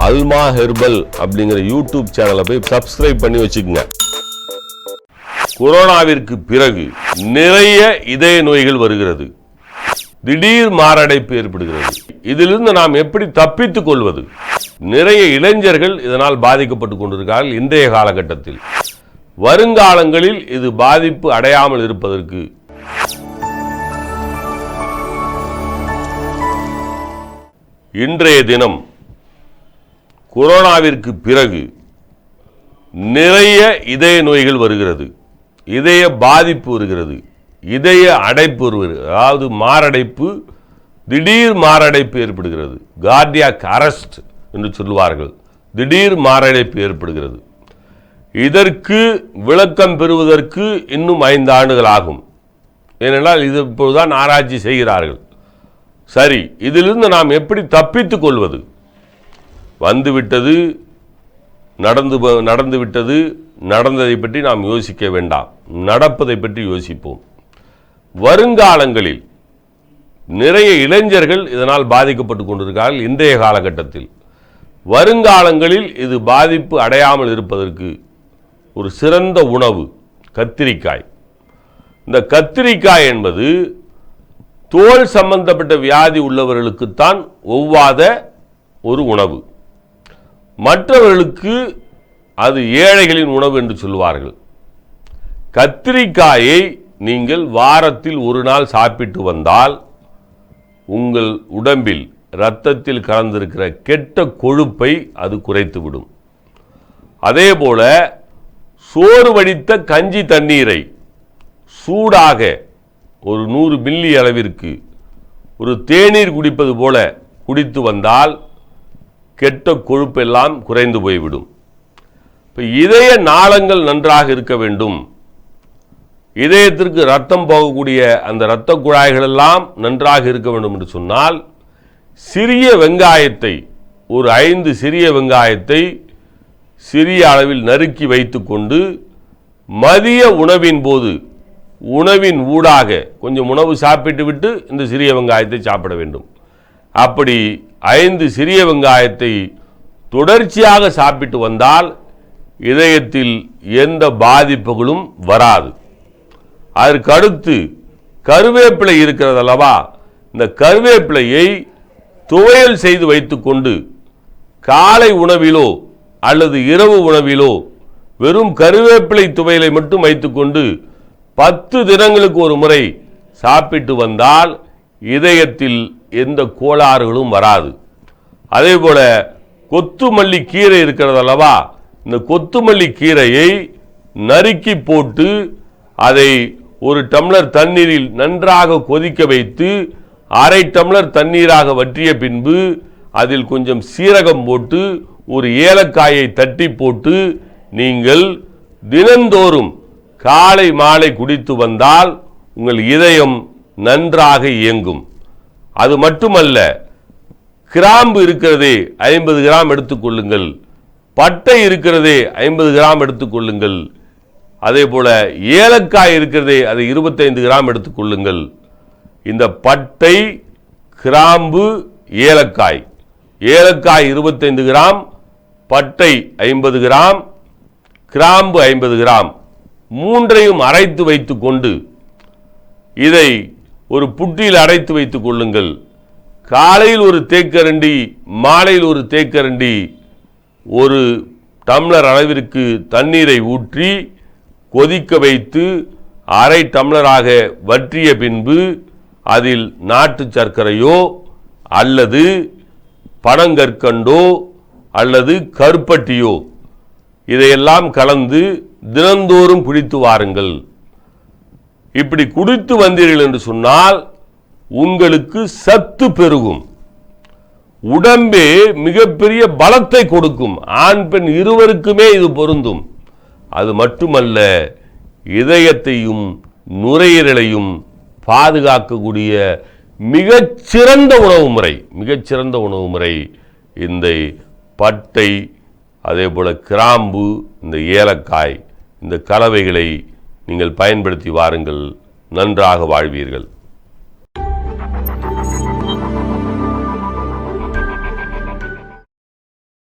அல்மா herbal அப்படிங்கிற YouTube சேனலை போய் சப்ஸ்கிரைப் பண்ணி வச்சுக்கோங்க. கொரோனாவிற்கு பிறகு நிறைய இதய நோய்கள் வருகிறது. திடீர் மாரடைப்பு ஏற்படுகிறது. இதிலிருந்து நாம் எப்படி தப்பித்துக் கொள்வது? நிறைய இளைஞர்கள் இதனால் பாதிக்கப்பட்டு கொண்டிருக்கிறார்கள் இன்றைய காலகட்டத்தில். வருங்காலங்களில் இது பாதிப்பு அடையாமல் இருப்பதற்கு. இன்றைய தினம் கொரோனாவிற்கு பிறகு நிறைய இதய நோய்கள் வருகிறது. இதய பாதிப்பு வருகிறது. இதய அடைப்பு வருகிறது. அதாவது மாரடைப்பு திடீர் மாரடைப்பு ஏற்படுகிறது. கார்டியாக் அரஸ்ட் என்று சொல்லுவார்கள். திடீர் மாரடைப்பு ஏற்படுகிறது. இதற்கு விளக்கம் பெறுவதற்கு இன்னும் ஐந்து ஆண்டுகள் ஆகும். ஏனென்றால் இது இப்போதுதான் ஆராய்ச்சி செய்கிறார்கள். சரி இதிலிருந்து நாம் எப்படி தப்பித்துக் கொள்வது? வந்துவிட்டது நடந்து நடந்து விட்டது நடந்ததை பற்றி நாம் யோசிக்க வேண்டாம். நடப்பதை பற்றி யோசிப்போம். வருங்காலங்களில் நிறைய இளைஞர்கள் இதனால் பாதிக்கப்பட்டு கொண்டிருக்கிறார்கள் இன்றைய காலகட்டத்தில். வருங்காலங்களில் இது பாதிப்பு அடையாமல் இருப்பதற்கு ஒரு சிறந்த உணவு கத்திரிக்காய். இந்த கத்திரிக்காய் என்பது தோல் சம்பந்தப்பட்ட வியாதி உள்ளவர்களுக்குத்தான் ஒவ்வாத ஒரு உணவு. மற்றவர்களுக்கு அது ஏழைகளின் உணவு என்று சொல்வார்கள் கத்திரிக்காயை நீங்கள் வாரத்தில் ஒரு நாள் சாப்பிட்டு வந்தால் உங்கள் உடம்பில் இரத்தத்தில் கலந்திருக்கிற கெட்ட கொழுப்பை அது குறைத்துவிடும். அதேபோல சோறு வடித்த கஞ்சி தண்ணீரை சூடாக ஒரு நூறு மில்லி அளவிற்கு ஒரு தேநீர் குடிப்பது போல குடித்து வந்தால் கெட்ட கொழுப்பெல்லாம் குறைந்து போய்விடும். இப்போ இதய நாளங்கள் நன்றாக இருக்க வேண்டும். இதயத்திற்கு ரத்தம் போகக்கூடிய அந்த இரத்த குழாய்கள் எல்லாம் நன்றாக இருக்க வேண்டும் என்று சொன்னால் சிறிய வெங்காயத்தை ஒரு ஐந்து சிறிய வெங்காயத்தை சிறிய அளவில் நறுக்கி வைத்துக்கொண்டு மதிய உணவின் போது உணவின் ஊடாக கொஞ்சம் உணவு சாப்பிட்டு விட்டு இந்த சிறிய வெங்காயத்தை சாப்பிட வேண்டும். அப்படி ஐந்து சிறிய வெங்காயத்தை தொடர்ச்சியாக சாப்பிட்டு வந்தால் இதயத்தில் எந்த பாதிப்புகளும் வராது. அதற்கடுத்து கருவேப்பிலை இருக்கிறது அல்லவா? இந்த கருவேப்பிலையை துவையல் செய்து வைத்துக்கொண்டு காலை உணவிலோ அல்லது இரவு உணவிலோ வெறும் கருவேப்பிலை துவையலை மட்டும் வைத்துக்கொண்டு பத்து தினங்களுக்கு ஒரு முறை சாப்பிட்டு வந்தால் இதயத்தில் எந்த கோளாறுகளும் வராது. அதே போல் கொத்துமல்லி கீரை இருக்கிறது அல்லவா? இந்த கொத்துமல்லி கீரையை நறுக்கி போட்டு அதை ஒரு டம்ளர் தண்ணீரில் நன்றாக கொதிக்க வைத்து அரை டம்ளர் தண்ணீராக வற்றிய பின்பு அதில் கொஞ்சம் சீரகம் போட்டு ஒரு ஏலக்காயை தட்டி போட்டு நீங்கள் தினந்தோறும் காலை மாலை குடித்து வந்தால் உங்கள் இதயம் நன்றாக இயங்கும். அது மட்டுமல்ல கிராம்பு இருக்கிறதே ஐம்பது கிராம் எடுத்துக்கொள்ளுங்கள் பட்டை இருக்கிறதே ஐம்பது கிராம் எடுத்துக்கொள்ளுங்கள் அதே போல் ஏலக்காய் இருக்கிறதே அதை இருபத்தைந்து கிராம் எடுத்துக்கொள்ளுங்கள் இந்த பட்டை கிராம்பு ஏலக்காய். ஏலக்காய் இருபத்தைந்து கிராம் பட்டை ஐம்பது கிராம் கிராம்பு ஐம்பது கிராம். மூன்றையும் அரைத்து வைத்துக்கொண்டு இதை ஒரு புட்டியில் அடைத்து வைத்துக் கொள்ளுங்கள். காலையில் ஒரு தேக்கரண்டி மாலையில் ஒரு தேக்கரண்டி ஒரு டம்ளர் அளவிற்கு தண்ணீரை ஊற்றி கொதிக்க வைத்து அரை டம்ளராக வற்றிய பின்பு அதில் நாட்டு சர்க்கரையோ அல்லது பனங்கற்கண்டோ அல்லது கருப்பட்டியோ இதையெல்லாம் கலந்து தினந்தோறும் குடித்து வாருங்கள். இப்படி குடித்து வந்தீர்கள் என்று சொன்னால் உங்களுக்கு சத்து பெருகும். உடம்பே மிகப்பெரிய பலத்தை கொடுக்கும். ஆண் பெண் இருவருக்குமே இது பொருந்தும். அது மட்டுமல்ல இதயத்தையும் நுரையீரலையும் பாதுகாக்கக்கூடிய மிகச்சிறந்த உணவு முறை மிகச்சிறந்த உணவு முறை இந்த பட்டை அதே போல் கிராம்பு இந்த ஏலக்காய் இந்த கலவைகளை நீங்கள் பயன்படுத்தி வாருங்கள். நன்றாக வாழ்வீர்கள்.